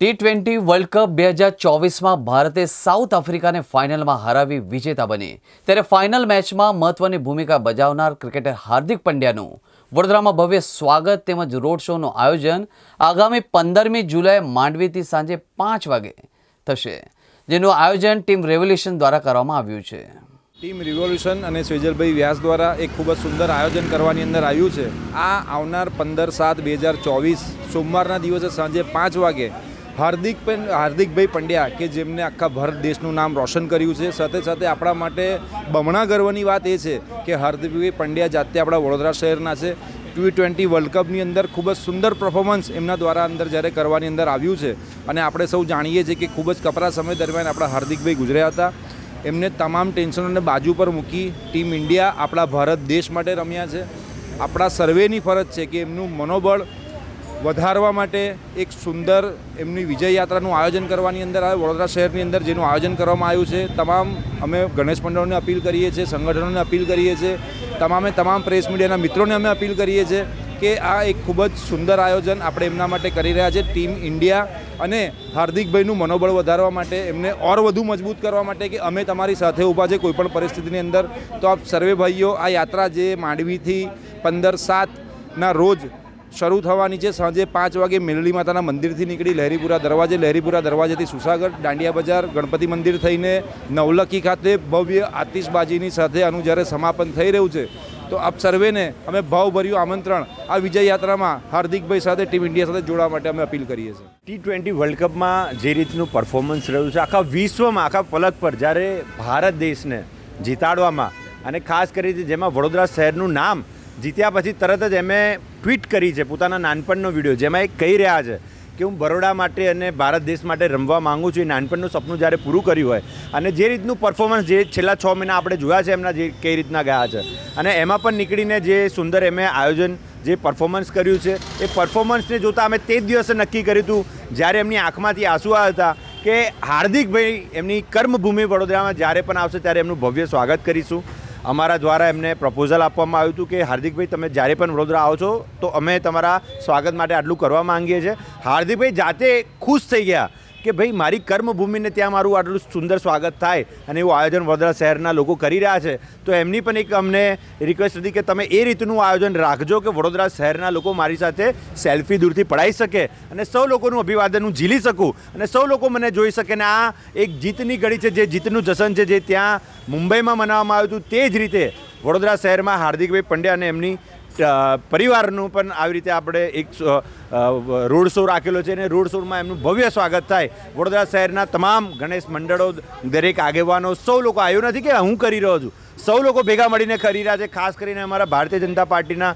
T twenty world cup બે હજાર ચોવીસમાં ભારતે સાઉથ આફ્રિકાને ફાઇનલમાં હરાવી વિજેતા બની. ત્યારે ફાઇનલ મેચમાં મહત્વની ભૂમિકા બજાવનાર ક્રિકેટર હાર્દિક પંડ્યાનું. વડોદરામાં ભવ્ય સ્વાગત તેમજ રોડ શોનું આયોજન આગામી પંદરમી જુલાઈ માંડવીથી સાંજે પાંચ વાગે થશે, જેનું આયોજન ટીમ રેવોલ્યુશન દ્વારા કરવામાં આવ્યું છે. ટીમ રિવોલ્યુશન અને સ્વેજલભાઈ વ્યાસ દ્વારા એક ખૂબ જ સુંદર આયોજન કરવાની અંદર આવ્યું છે. આ આવનાર પંદર સાત બે હજાર ચોવીસ સોમવારના દિવસે સાંજે પાંચ વાગે હાર્દિક પણ હાર્દિકભાઈ પંડ્યા કે જેમને આખા ભારત દેશનું નામ રોશન કર્યું છે, સાથે સાથે આપણા માટે બમણા ગર્વની વાત એ છે કે હાર્દિકભાઈ પંડ્યા જાતે આપણા વડોદરા શહેરના છે. ટી ટ્વેન્ટી વર્લ્ડ કપની અંદર ખૂબ જ સુંદર પરફોર્મન્સ એમના દ્વારા અંદર જ્યારે કરવાની અંદર આવ્યું છે. અને આપણે સૌ જાણીએ છીએ કે ખૂબ જ કપરા સમય દરમિયાન આપણા હાર્દિકભાઈ ગુજર્યા હતા. એમને તમામ ટેન્શનોને બાજુ પર મૂકી ટીમ ઇન્ડિયા આપણા ભારત દેશ માટે રમ્યા છે. આપણા સર્વેની ફરજ છે કે એમનું મનોબળ વધારવા માટે એક સુંદર એમની વિજય યાત્રાનું આયોજન કરવાની અંદર આવે વડોદરા શહેરની અંદર જેનું આયોજન કરવામાં આવ્યું છે. તમામ અમે ગણેશ મંડળોને અપીલ કરીએ છીએ, સંગઠનોને અપીલ કરીએ છીએ, તમામે તમામ પ્રેસ મીડિયાના મિત્રોને અમે અપીલ કરીએ છીએ કે આ એક ખૂબ જ સુંદર આયોજન આપણે એમના માટે કરી રહ્યા છે. ટીમ ઇન્ડિયા અને હાર્દિકભાઈનું મનોબળ વધારવા માટે એમને ઓર વધુ મજબૂત કરવા માટે કે અમે તમારી સાથે ઊભા છે કોઈપણ પરિસ્થિતિની અંદર. તો આપ સર્વે ભાઈઓ, આ યાત્રા જે માંડવીથી પંદર સાતના રોજ શરૂ થવાની છે. સાંજે પાંચ વાગે મેલડી માતાના મંદિરથી નીકળી લહેરીપુરા દરવાજે. લહેરીપુરા દરવાજેથી સુસાગર, દાંડિયા બજાર, ગણપતિ મંદિર થઈને નવલખી ખાતે ભવ્ય આતિશબાજીની સાથે આનું જ્યારે સમાપન થઈ રહ્યું છે, તો આપ સર્વેને અમે ભાવભર્યું આમંત્રણ આ વિજય યાત્રામાં હાર્દિકભાઈ સાથે, ટીમ ઇન્ડિયા સાથે જોડવા માટે અમે અપીલ કરીએ છીએ. ટી ટ્વેન્ટી વર્લ્ડ કપમાં જે રીતનું પરફોર્મન્સ રહ્યું છે, આખા વિશ્વમાં, આખા પલક પર જ્યારે ભારત દેશને જીતાડવામાં અને ખાસ કરીને જેમાં વડોદરા શહેરનું નામ જીત્યા પછી તરત જ એમણે ટ્વીટ કરી છે પોતાના નાનપણનો વીડિયો, જેમાં એ કહી રહ્યા છે કે હું બરોડા માટે અને ભારત દેશ માટે રમવા માંગુ છું, એ નાનપણનું સપનું જ્યારે પૂરું કર્યું હોય. અને જે રીતનું પરફોર્મન્સ જે છેલ્લા છ મહિના આપણે જોયા છે એમના જે કઈ રીતના ગયા છે. અને એમાં પણ નીકળીને જે સુંદર એમે આયોજન જે પરફોર્મન્સ કર્યું છે, એ પરફોર્મન્સને જોતાં અમે તે જ દિવસે નક્કી કર્યું હતું, જ્યારે એમની આંખમાંથી આંસુ આવ્યા હતા કે હાર્દિકભાઈ એમની કર્મભૂમિ વડોદરામાં જ્યારે પણ આવશે ત્યારે એમનું ભવ્ય સ્વાગત કરીશું. અમારા દ્વારા એમને પ્રપોઝલ આપવામાં આવ્યું હતું કે, હાર્દિકભાઈ, તમે જ્યારે પણ વડોદરા આવો છો, તો અમે તમારા સ્વાગત માટે આટલું કરવા માંગીએ છીએ. હાર્દિકભાઈ જાતે ખુશ થઈ ગયા. કે ભાઈ, મારી કર્મભૂમિને ત્યાં મારું આટલું સુંદર સ્વાગત થાય અને એવું આયોજન વડોદરા શહેરના લોકો કરી રહ્યા છે, તો એમની પણ એક અમને રિક્વેસ્ટ હતી કે તમે એ રીતનું આયોજન રાખજો કે વડોદરા શહેરના લોકો મારી સાથે સેલ્ફી દૂરથી પડાવી શકે અને સૌ લોકોનું અભિવાદન હું ઝીલી શકું અને સૌ લોકો મને જોઈ શકે ને આ એક જીતની ઘડી છે, જે જીતનું જશન છે, જે ત્યાં મુંબઈમાં મનાવવામાં આવ્યું હતું, તે જ રીતે વડોદરા શહેરમાં હાર્દિકભાઈ પંડ્યા અને એમની પરિવારનું પણ આવી રીતે આપણે એક રોડ શો રાખેલો છે અને રોડ શોમાં એમનું ભવ્ય સ્વાગત થાય. વડોદરા શહેરના તમામ ગણેશ મંડળો, દરેક આગેવાનો, સૌ લોકો આવ્યો નથી કે હું કરી રહ્યો છું. સૌ લોકો ભેગા મળીને કરી રહ્યા છે, ખાસ કરીને અમારા ભારતીય જનતા પાર્ટીના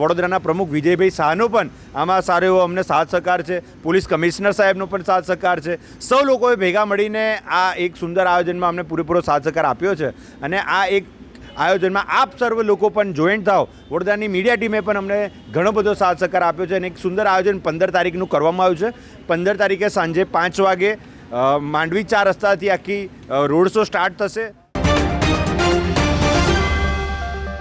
વડોદરાના પ્રમુખ વિજયભાઈ શાહનો પણ આમાં સારો એવો અમને સાથ સહકાર છે. પોલીસ કમિશનર સાહેબનો પણ સાથ સહકાર છે. સૌ લોકોએ ભેગા મળીને આ એક સુંદર આયોજનમાં અમને પૂરેપૂરો સાથ સહકાર આપ્યો છે. અને આ એક આયોજનમાં આપ સર્વ લોકો પણ જોઈન્ટ થાવ વડોદરાની મીડિયા ટીમે પણ અમને ઘણો બધો સાથ સહકાર આપ્યો છે અને એક સુંદર આયોજન પંદર તારીખનું કરવામાં આવ્યું છે. પંદર તારીખે સાંજે પાંચ વાગે માંડવી ચાર રસ્તાથી આખી રોડ શો સ્ટાર્ટ થશે.